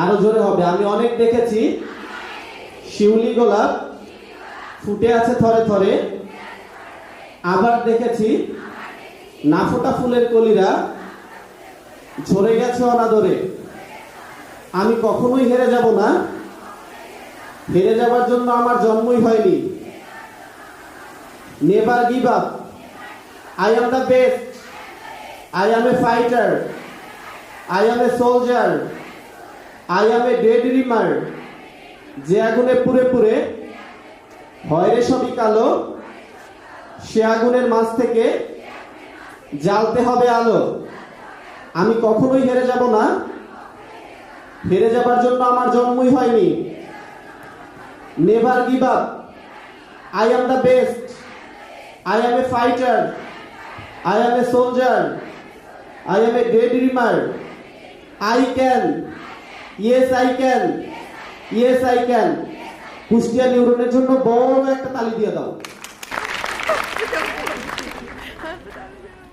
আরও জোরে হবে। আমি অনেক দেখেছি। শিউলি গোলাপ ফুটে আছে থরে থরে। আবার দেখেছি। না ফোটা ফুলের কলিরা ঝরে গেছে অনাদরে। আমি কখনোই হেরে যাব না। হেরে যাবার জন্য আমার জন্মই হয়নি। Never give up. I am the best I am a fighter I am a soldier I am a day dreamer যে আগুনে পুড়ে পুড়ে, হয় রে সবই কালো। সে আগুনের মাঝ থেকে জ্বালতে হবে আলো। আমি কখনোই হেরে যাব না। হেরে যাবার জন্য আমার জন্মই হয়নি। Never give up I am the best I am a fighter I am a soldier I am a dead dreamer I can yes cycle ইয়ে আই কুষ্টিয়া নিউরনের জন্য বড় একটা তালি দিয়ে দাও।